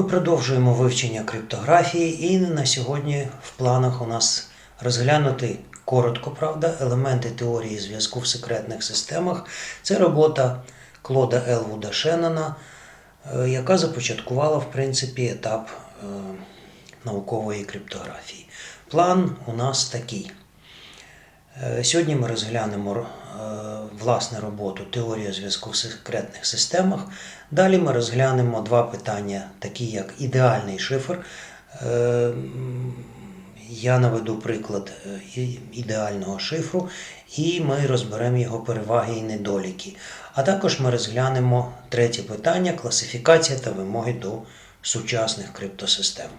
Ми продовжуємо вивчення криптографії, і на сьогодні в планах у нас розглянути коротко, правда, елементи теорії зв'язку в секретних системах. Це робота Клода Елвуда Шеннона, е, яка започаткувала в принципі етап е, наукової криптографії. План у нас такий. Е, Сьогодні ми розглянемо власне роботу Теорія зв'язку в секретних системах. Далі ми розглянемо два питання, такі як ідеальний шифр. Е, Я наведу приклад е, ідеального шифру, і ми розберемо його переваги і недоліки. А також ми розглянемо третє питання класифікація та вимоги до сучасних криптосистем.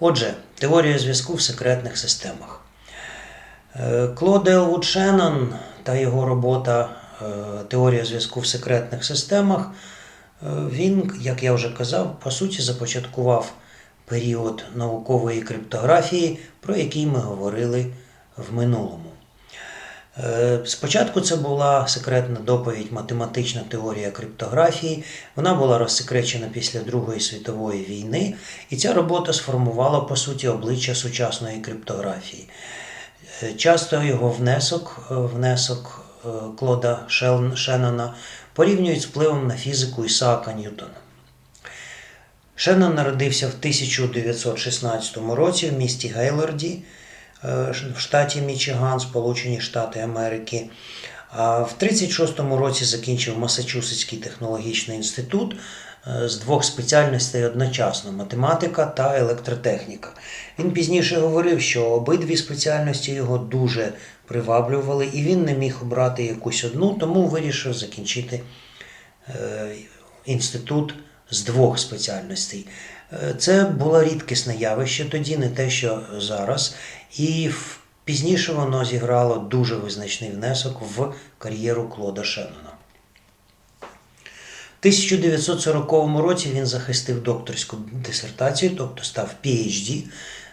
Отже, теорія зв'язку в секретних системах. Е, Клод та його робота е, Теорія зв'язку в секретних системах. е, Він, як я вже казав, по суті започаткував період наукової криптографії, про який ми говорили в минулому. Спочатку це була секретна доповідь математична теорія криптографії. Вона була розсекречена після Другої світової війни, і ця робота сформувала по суті обличчя сучасної криптографії. Часто його внесок, е, внесок е, Клода Шеннона порівнюють з впливом на фізику Ісаака Ньютона. Шеннон народився в 1916 році в місті Гейлорді е, в штаті Мічиган, Сполучені Штати Америки. А в 1936 році закінчив Масачусетський технологічний інститут з двох спеціальностей одночасно математика та електротехніка. Він пізніше говорив, що обидві спеціальності його дуже приваблювали, і він не міг обрати якусь одну, тому вирішив закінчити е, інститут з двох спеціальностей. Е, Це було рідкісне явище тоді, не те, що зараз. І пізніше воно зіграло дуже визначний внесок в кар'єру Клода Шеннона. В 1940 році він захистив докторську дисертацію, тобто став PhD,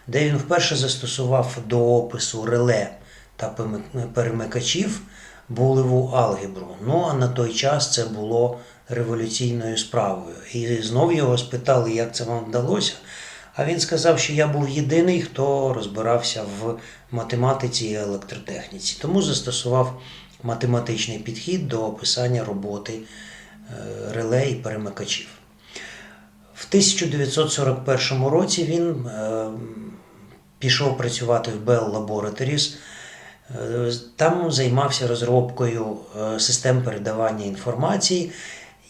де він вперше застосував до опису реле та перемикачів булеву алгебру. Ну а на той час це було революційною справою. І знов його спитали, як це вам вдалося. А він сказав, що я був єдиний, хто розбирався в математиці і електротехніці, тому застосував математичний підхід до описання роботи реле і перемикачів. В 1941 році він е, пішов працювати в Bell Laboratories. Е, Там займався розробкою е, систем передавання інформації,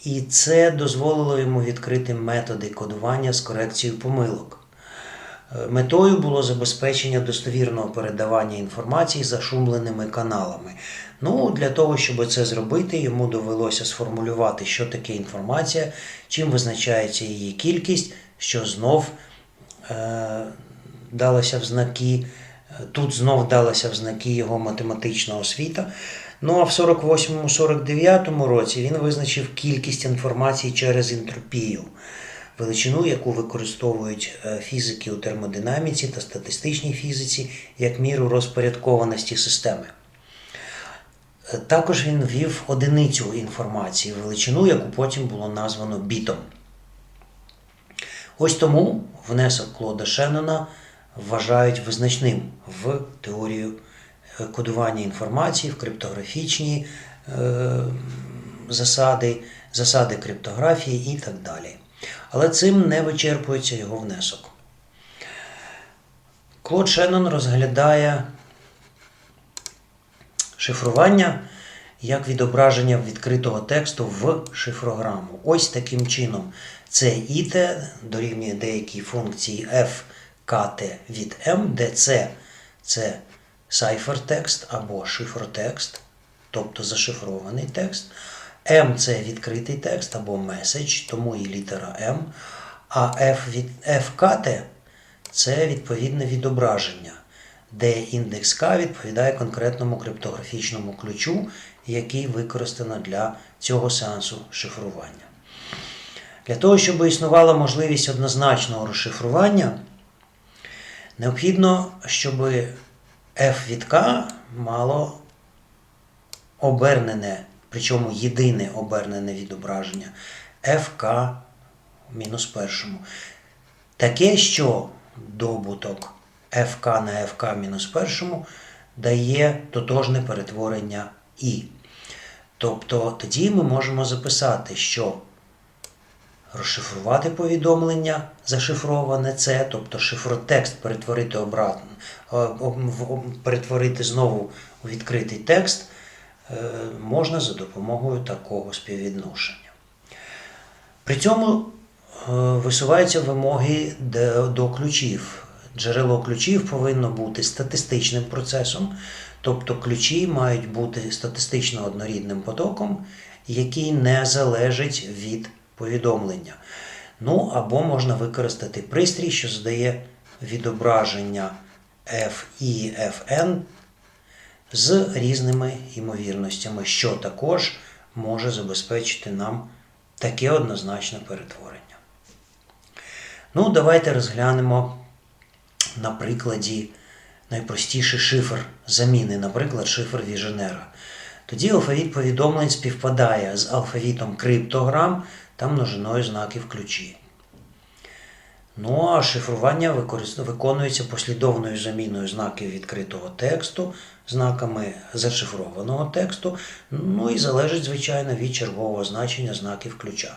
і це дозволило йому відкрити методи кодування з корекцією помилок. Е, Метою було забезпечення достовірного передавання інформації зашумленими каналами. Ну, для того, щоб це зробити, йому довелося сформулювати, що таке інформація, чим визначається її кількість, що знов е, далося в знаки, тут знов далося в знаки його математична освіта. Ну а в 48-49 році він визначив кількість інформації через ентропію, величину, яку використовують е, фізики у термодинаміці та статистичній фізиці як міру розпорядкованості системи. Е, Також він ввів одиницю інформації, величину, яку потім було названо бітом. Ось тому внесок Клода Шеннона вважають визначним в теорію е, кодування інформації, в криптографічні е, засади, засади криптографії і так далі. Але цим не вичерпується його внесок. Клод Шеннон розглядає шифрування як відображення відкритого тексту в шифрограму. Ось таким чином це ІТ дорівнює деякій функції f КТ від m, де C це сайфертекст або шифротекст, тобто зашифрований текст. M це відкритий текст або меседж, тому і літера M. А F від FKT це відповідне відображення, де індекс К відповідає конкретному криптографічному ключу, який використано для цього сеансу шифрування. Для того, щоб існувала можливість однозначного розшифрування, необхідно, щоб F від K мало обернене, причому єдине обернене відображення FK мінус першому. Таке, що добуток ФК на ФК мінус першому дає тотожне перетворення І. Тобто тоді ми можемо записати, що розшифрувати повідомлення зашифроване це, тобто шифротекст перетворити обратно, е, перетворити знову у відкритий текст можна за допомогою такого співвідношення. При цьому е, висуваються вимоги до ключів. Джерело ключів повинно бути статистичним процесом, тобто ключі мають бути статистично однорідним потоком, який не залежить від повідомлення. Ну або можна використати пристрій, що здає відображення F і Fn з різними ймовірностями, що також може забезпечити нам таке однозначне перетворення. Ну, давайте розглянемо на прикладі найпростіший шифр заміни, наприклад, шифр Віженера. Тоді алфавіт повідомлень співпадає з алфавітом криптограм та множиною знаків ключі. Ну а шифрування виконується послідовною заміною знаків відкритого тексту, знаками зашифрованого тексту, ну і залежить, звичайно, від чергового значення знаків ключа.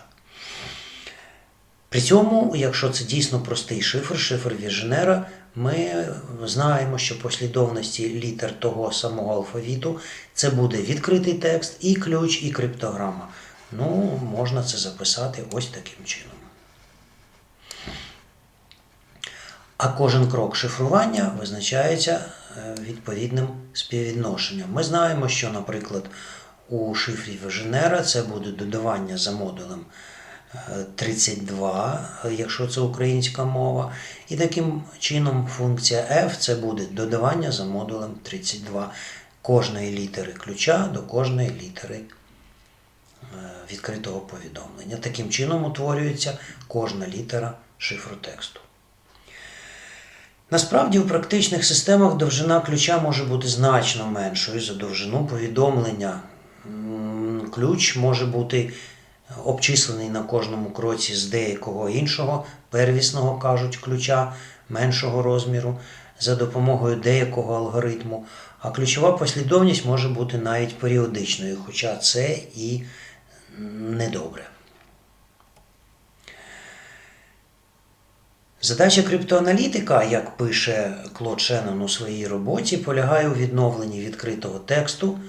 При цьому, якщо це дійсно простий шифр, шифр Віженера, ми знаємо, що послідовності літер того самого алфавіту це буде відкритий текст, і ключ, і криптограма. Ну, можна це записати ось таким чином. А кожен крок шифрування визначається е, відповідним співвідношенням. Ми знаємо, що, наприклад, у шифрі Веженера це буде додавання за модулем е, 32, е, якщо це українська мова. І таким чином функція F це буде додавання за модулем 32 кожної літери ключа до кожної літери е, відкритого повідомлення. Таким чином утворюється кожна літера шифру тексту. Насправді у практичних системах довжина ключа може бути значно меншою за довжину повідомлення. Ключ може бути обчислений на кожному кроці з деякого іншого первісного, кажуть, ключа меншого розміру за допомогою деякого алгоритму, а ключова послідовність може бути навіть періодичною, хоча це і недобре. Задача криптоаналітика, як пише Клод Шеннон у своїй роботі, полягає у відновленні відкритого тексту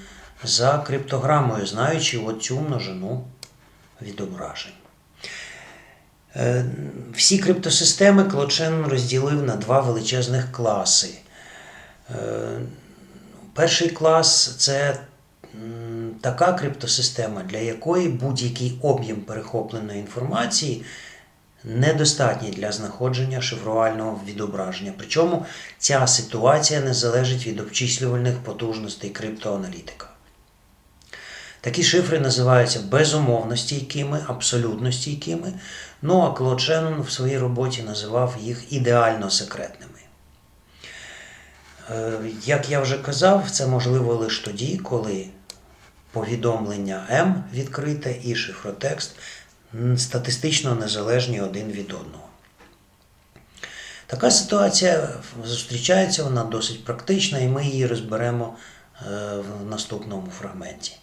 за криптограмою, знаючи оцю множину відображень. Е, Всі криптосистеми Клод розділив на два величезних класи. Е, Перший клас це така криптосистема, для якої будь-який об'єм перехопленої інформації недостатній для знаходження шифрувального відображення. Причому ця ситуація не залежить від обчислювальних потужностей криптоаналітика. Такі шифри називаються безумовно стійкими, абсолютно стійкими. Ну а Клод Шеннон в своїй роботі називав їх ідеально секретними. Е, Як я вже казав, це можливо лише тоді, коли повідомлення М відкрите і шифротекст статистично незалежні один від одного. Така ситуація зустрічається, вона досить практична, і ми її розберемо е, в наступному фрагменті.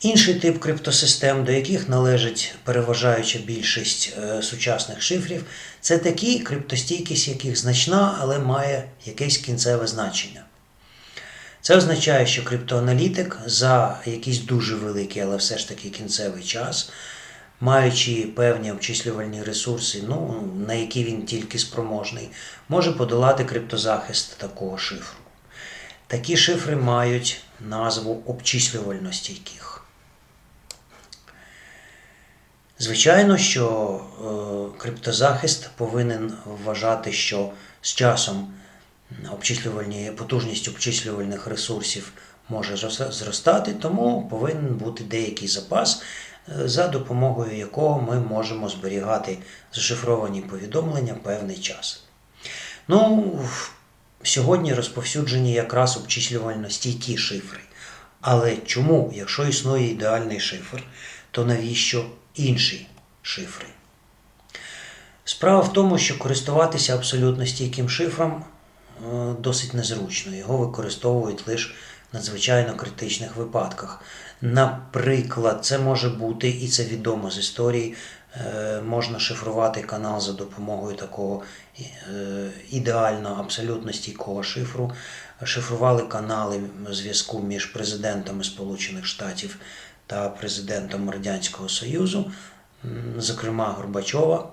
Інший тип криптосистем, до яких належить переважаюча більшість е, сучасних шифрів, це такі, криптостійкість яких значна, але має якесь кінцеве значення. Це означає, що криптоаналітик за якийсь дуже великий, але все ж таки кінцевий час, маючи певні обчислювальні ресурси, ну, на які він тільки спроможний, може подолати криптозахист такого шифру. Такі шифри мають назву обчислювально стійких. Звичайно, що е, криптозахист повинен вважати, що з часом обчислювальні, потужність обчислювальних ресурсів може зростати, тому повинен бути деякий запас, е, за допомогою якого ми можемо зберігати зашифровані повідомлення певний час. Ну, сьогодні розповсюджені якраз обчислювально стійкі шифри. Але чому, якщо існує ідеальний шифр, то навіщо інші шифри? Справа в тому, що користуватися абсолютно стійким шифром досить незручно. Його використовують лише в надзвичайно критичних випадках. Наприклад, це може бути, і це відомо з історії, е, можна шифрувати канал за допомогою такого е, ідеально абсолютно стійкого шифру. Шифрували канали зв'язку між президентами Сполучених Штатів та президентом Радянського Союзу, зокрема Горбачова.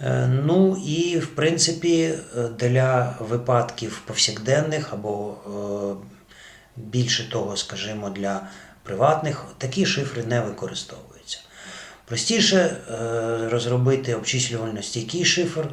Е, Ну і в принципі е, для випадків повсякденних або е, більше того, скажімо, для приватних такі шифри не використовуються. Простіше розробити обчислювально стійкий шифр,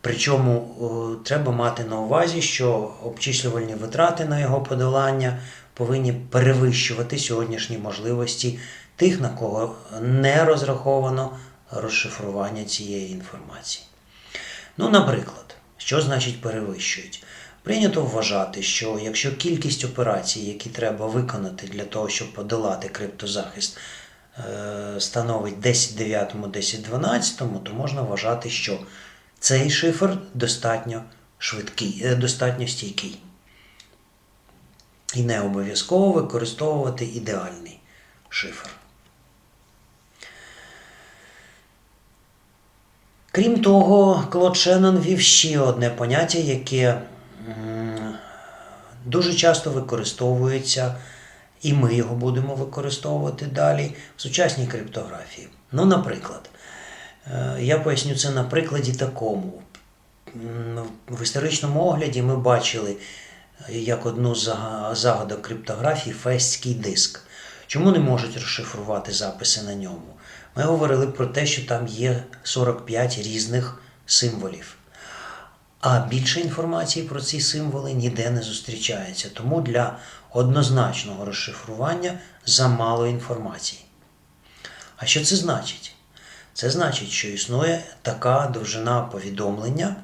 причому треба мати на увазі, що обчислювальні витрати на його подолання повинні перевищувати сьогоднішні можливості тих, на кого не розраховано розшифрування цієї інформації. Ну, наприклад, що значить перевищують? Прийнято вважати, що якщо кількість операцій, які треба виконати для того, щоб подолати криптозахист, е, становить 10 9, 10 12, то можна вважати, що цей шифр достатньо швидкий, е, достатньо стійкий. І не обов'язково використовувати ідеальний шифр. Крім того, Клод Шеннон вів ще одне поняття, яке дуже часто використовується, і ми його будемо використовувати далі в сучасній криптографії. Ну, наприклад, е, я поясню це на прикладі такому. В історичному огляді ми бачили е, як одну з загадок криптографії фестський диск. Чому не можуть розшифрувати записи на ньому? Ми говорили про те, що там є 45 різних символів. А більше інформації про ці символи ніде не зустрічається. Тому для однозначного розшифрування замало інформації. А що це значить? Це значить, що існує така довжина повідомлення,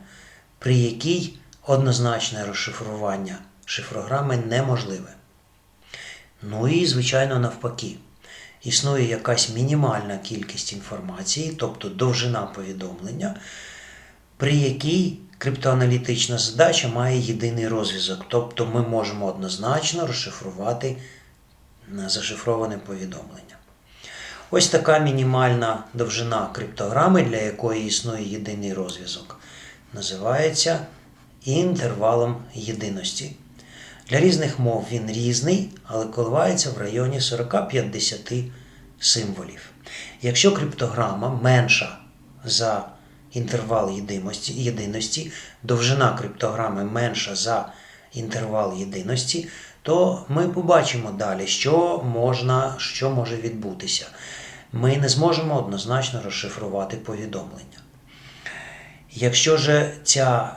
при якій однозначне розшифрування шифрограми неможливе. Ну і, звичайно, навпаки, існує якась мінімальна кількість інформації, тобто довжина повідомлення, при якій криптоаналітична задача має єдиний розв'язок, тобто ми можемо однозначно розшифрувати зашифроване повідомлення. Ось така мінімальна довжина криптограми, для якої існує єдиний розв'язок, називається інтервалом єдиності. Для різних мов він різний, але коливається в районі 40-50 символів. Якщо криптограма менша за інтервал єдиності, єдиності, довжина криптограми менша за інтервал єдиності, то ми побачимо далі, що, можна, що може відбутися. Ми не зможемо однозначно розшифрувати повідомлення. Якщо же ця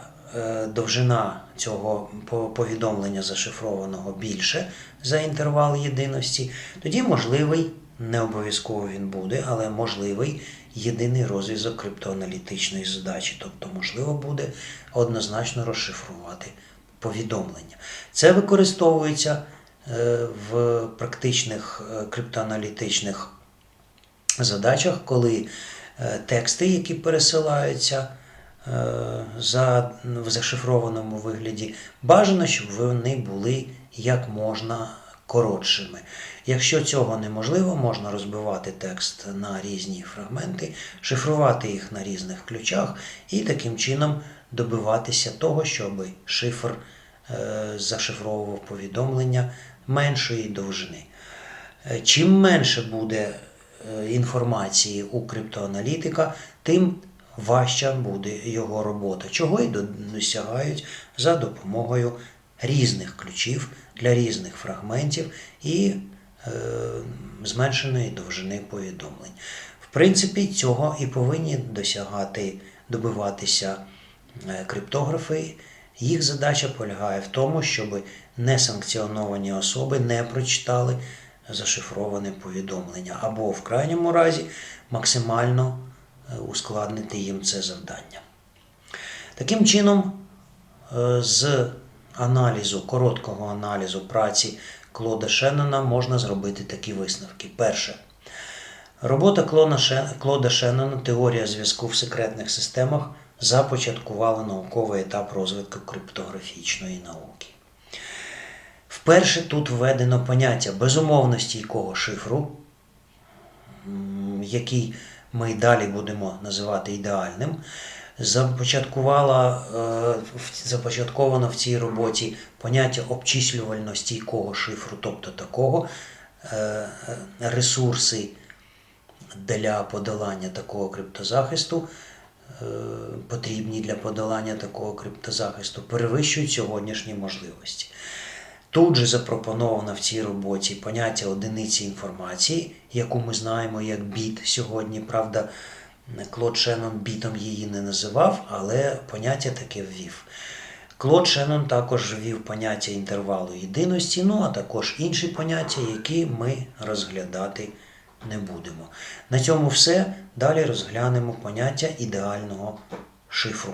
довжина цього повідомлення зашифрованого більше за інтервал єдиності, тоді можливий, не обов'язково він буде, але можливий єдиний розв'язок криптоаналітичної задачі. Тобто, можливо буде однозначно розшифрувати повідомлення. Це використовується е, в практичних е, криптоаналітичних задачах, коли е, тексти, які пересилаються е, за, в зашифрованому вигляді, бажано, щоб вони були як можна коротшими. Якщо цього неможливо, можна розбивати текст на різні фрагменти, шифрувати їх на різних ключах і таким чином добиватися того, щоб шифр е, зашифровував повідомлення меншої довжини. Е, Чим менше буде е, інформації у криптоаналітика, тим важча буде його робота, чого й досягають за допомогою різних ключів для різних фрагментів і е, зменшеної довжини повідомлень. В принципі, цього і повинні досягати, добиватися е, криптографи. Їх задача полягає в тому, щоб несанкціоновані особи не прочитали зашифроване повідомлення, або в крайньому разі максимально ускладнити їм це завдання. Таким чином, е, з аналізу, короткого аналізу праці Клода Шеннона можна зробити такі висновки. Перше. Робота Клода Шеннона Теорія зв'язку в секретних системах започаткувала науковий етап розвитку криптографічної науки. Вперше тут введено поняття безумовно стійкого шифру, який ми й далі будемо називати ідеальним. Започаткувала, е, започатковано в цій роботі поняття обчислювально стійкого шифру, тобто такого е, е, ресурси для подолання такого криптозахисту, потрібні для подолання такого криптозахисту, перевищують сьогоднішні можливості. Тут же запропоновано в цій роботі поняття одиниці інформації, яку ми знаємо як біт сьогодні. Правда, Клод Шеннон бітом її не називав, але поняття таке ввів. Клод Шеннон також ввів поняття інтервалу єдиності, ну а також інші поняття, які ми розглядати не будемо. На цьому все. Далі розглянемо поняття ідеального шифру.